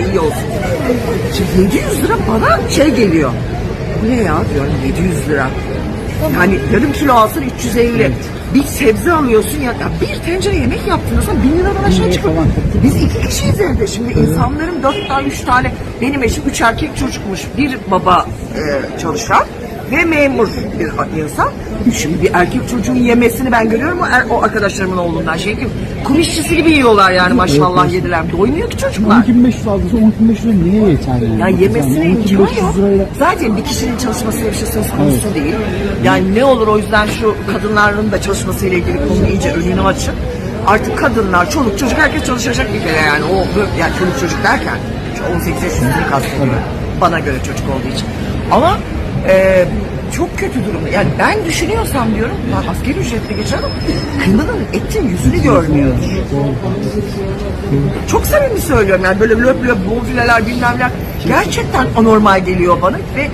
iyi olsun. Şimdi 700 lira bana şey geliyor. Bu ne ya diyorum 700 lira. Yani yarım kilo alsın 350. Bir sebze alıyorsun ya, ya bir tencere yemek yaptığınızda bin liradan aşağı çıkıyor. Biz iki kişiyiz evde. Şimdi insanların dört tane, üç tane, benim eşim üç erkek çocukmuş. Bir baba e, çalışan ve memur bir insan. Şimdi bir erkek çocuğun yemesini ben görüyorum o, er- o arkadaşlarımın oğlundan şey gibi. İşçisi gibi yiyorlar yani maşallah evet. yediler. Doymuyor ki çocuklar. 12.500 aldıysa 12.500 lira niye yeter yani? Ya yemesine Yani imkan 12.500 yok. lirayla Zaten bir kişinin çalışmasıyla bir şey söz konusu değil. Yani ne olur o yüzden şu kadınların da çalışmasıyla ilgili konu iyice önünü açın. Artık kadınlar, çoluk çocuk herkes çalışacak bir kere yani. O yani çoluk çocuk derken şu 18 yaş üstünü kastediyorum. Bana göre çocuk olduğu için. Ama e, çok kötü durumda. Yani ben düşünüyorsam diyorum, ya askeri ücretli geçen adam kıymanın etin yüzünü görmüyor. Çok samimi söylüyorum yani böyle löp löp bonfileler bilmem neler gerçekten anormal geliyor bana ve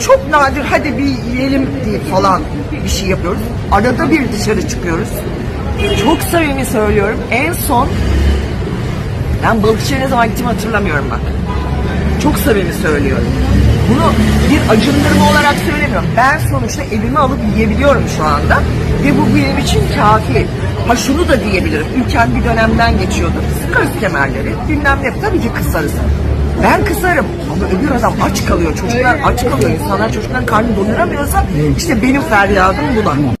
çok nadir hadi bir yiyelim diye falan bir şey yapıyoruz. Arada bir dışarı çıkıyoruz. Çok samimi söylüyorum. En son ben balıkçıya ne zaman gittiğimi hatırlamıyorum bak. Çok samimi söylüyorum. Bunu bir acındırma olarak söylemiyorum. Ben sonuçta evime alıp yiyebiliyorum şu anda. Ve bu benim için kafi. Ha şunu da diyebilirim. Ülkem bir dönemden geçiyordu. Sıkarız kemerleri. Bilmem ne. Tabii ki kısarız. Ben kısarım. Ama öbür adam aç kalıyor. Çocuklar aç kalıyor. İnsanlar çocukların karnını doyuramıyorsa işte benim feryadım buna.